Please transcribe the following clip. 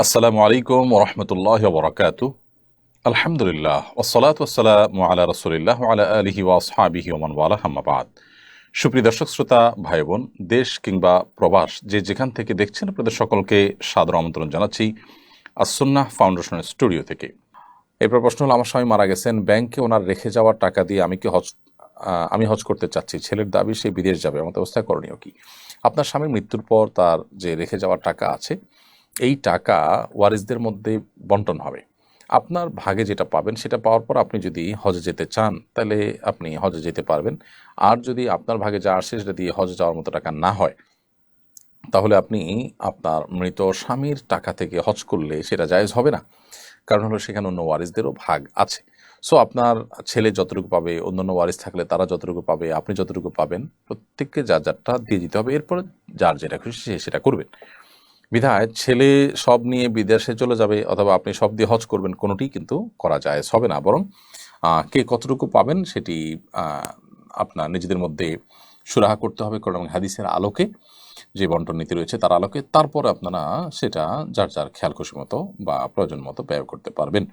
আসসালামু আলাইকুম ওরহমতুল্লাহ বরকাত আলহামদুলিল্লাহ ওসলাত ওসালাম আলা রসুলিল্লাহ আলা আলহি ওয়াসহাবিহি ওমান ওয়ালা হাম্মাবাদ সুপ্রিয় দর্শক, শ্রোতা ভাই বোন দেশ কিংবা প্রবাস, যে যেখান থেকে দেখছেন, আপনাদের সকলকে সাদর আমন্ত্রণ জানাচ্ছি আসন্নাহ ফাউন্ডেশনের স্টুডিও থেকে। এরপর প্রশ্ন হলো, আমার স্বামী মারা গেছেন, ব্যাংকে ওনার রেখে যাওয়ার টাকা দিয়ে আমি কি হজ আমি হজ করতে চাচ্ছি? ছেলের দাবি, সে বিদেশ যাবে আমার অবস্থায় করণীয় কি? আপনার স্বামীর মৃত্যুর পর তার যে রেখে যাওয়ার টাকা আছে এই টাকা ওয়ারিসদের মধ্যে বন্টন হবে। আপনার ভাগে যেটা পাবেন সেটা পাওয়ার পর আপনি যদি হজে যেতে চান, তাহলে আপনি হজে যেতে পারবেন। আর যদি আপনার ভাগে যা আসে সেটা দিয়ে হজে যাওয়ার মতো টাকা না হয়, তাহলে আপনি আপনার মৃত স্বামীর টাকা থেকে হজ করলে সেটা জায়েজ হবে না। কারণ হলো সেখানে অন্য ওয়ারিসদেরও ভাগ আছে। সো আপনার ছেলে যতটুকু পাবে, অন্যান্য ওয়ারিস থাকলে তারা যতটুকু পাবে, আপনি যতটুকু পাবেন, প্রত্যেককে যার যারটা দিয়ে দিতে হবে। এরপর যার যেটা খুশি সে সেটা করবেন। বিধায় ছেলে সব নিয়ে বিদেশে চলে যাবে অথবা আপনি সব দিয়ে হজ করবেন, কোনোটি কিন্তু করা যায় হবে না। বরং কে কতটুকু পাবেন সেটি আপনার নিজেদের মধ্যে সুরাহা করতে হবে। কারণ হাদিসের আলোকে যে বন্টন নীতি রয়েছে তার আলোকে তারপরে আপনারা সেটা যার যার খেয়াল খুশি মতো বা প্রয়োজন মতো ব্যয় করতে পারবেন।